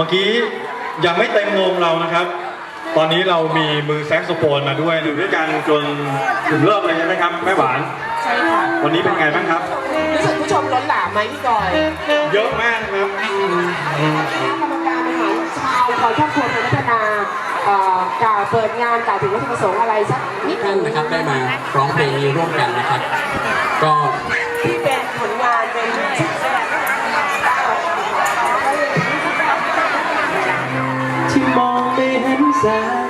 เราก็เมื่อกี้ยังไม่เต็มวงเรานะครับ ตอนนี้เรามีมือแซกโซโฟนมาด้วยอยู่ด้วยกันจนถึงเริ่มเลยใช่ไหมครับแม่หวาน ใช่ค่ะ วันนี้เป็นไงบ้างครับ รู้สึกผู้ชมล้นหลามไหมพี่กอยเยอะมากนะครับคณะกรรมการบริหารชาวของครอบครัวพัฒนาเอ่อกล่าวเปิดงานกล่าวถึงวัตถุประสงค์อะไรสักนิดนึท่านง นะครับได้มาร้องเพลงนี้ร่วมกันนะครับ ก็ เ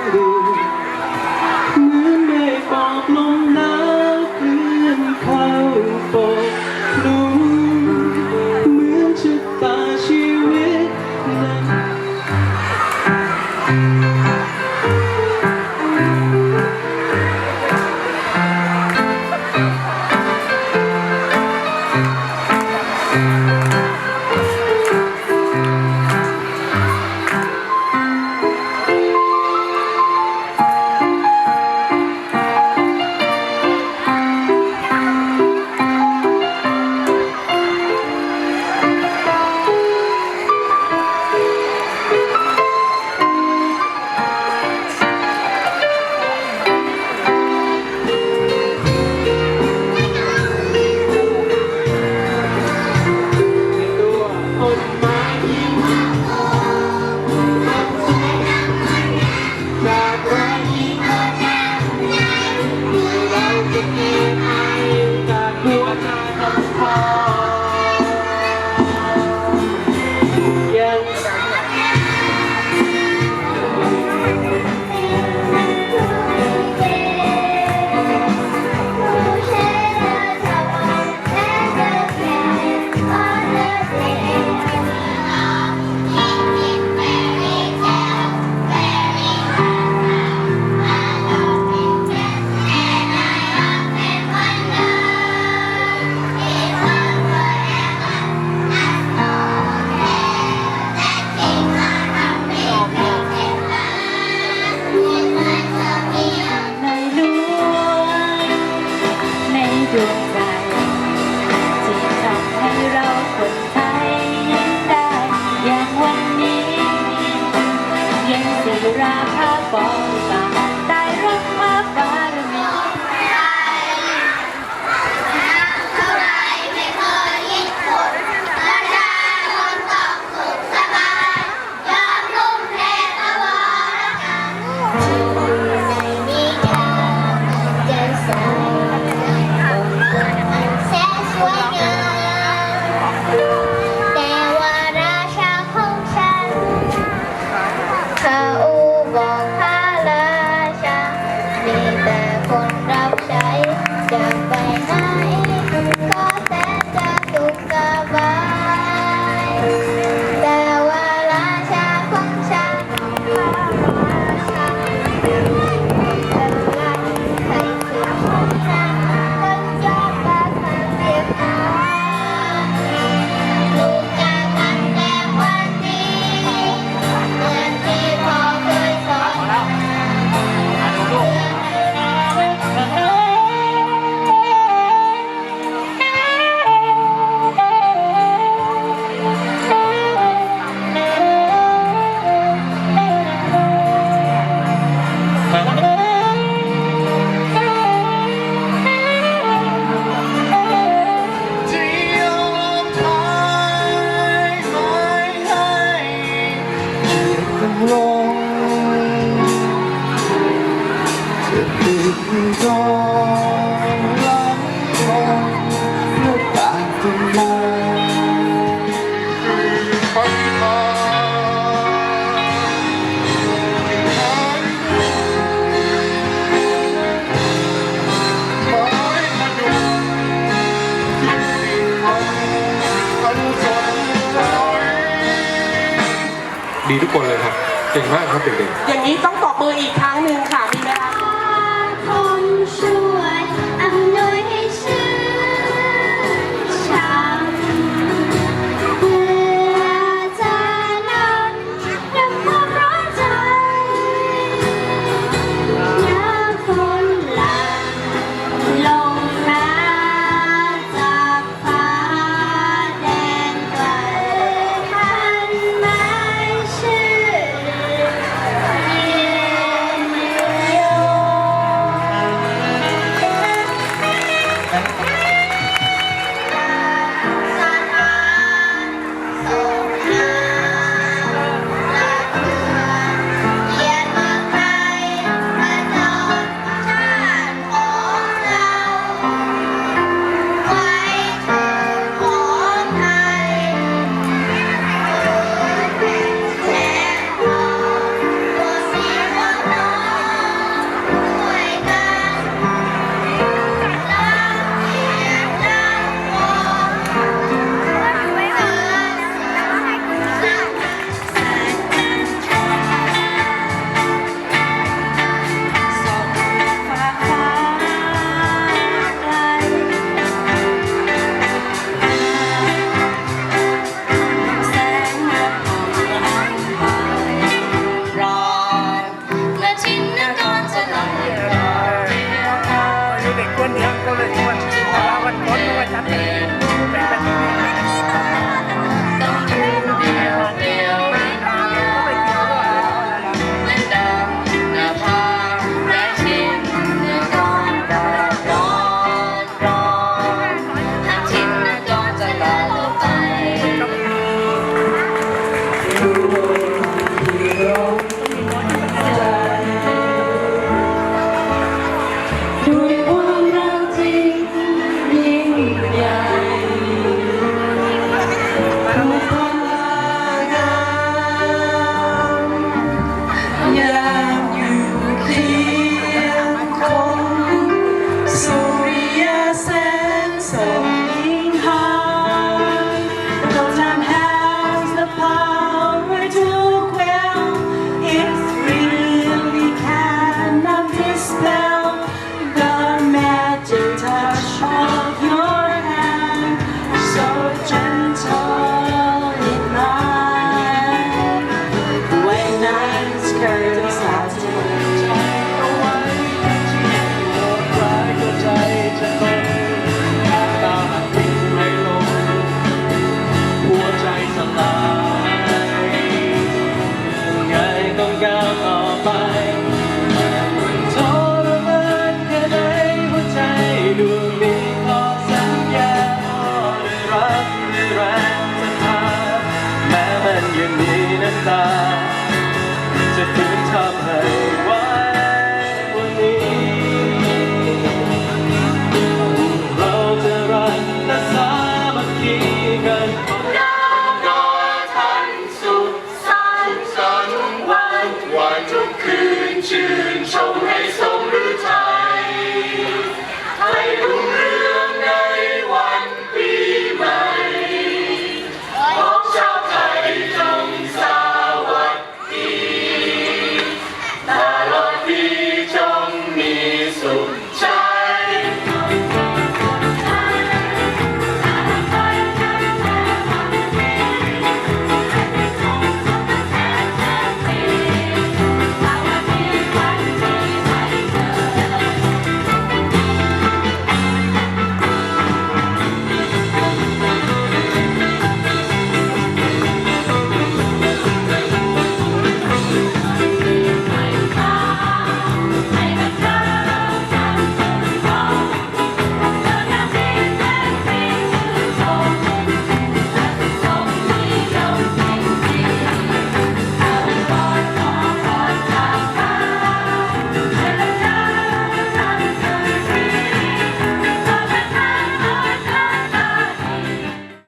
เก่งมากครับเด็กๆ อย่างนี้ต้องตบมืออีกครั้งหนึ่งค่ะ มีไหมคะ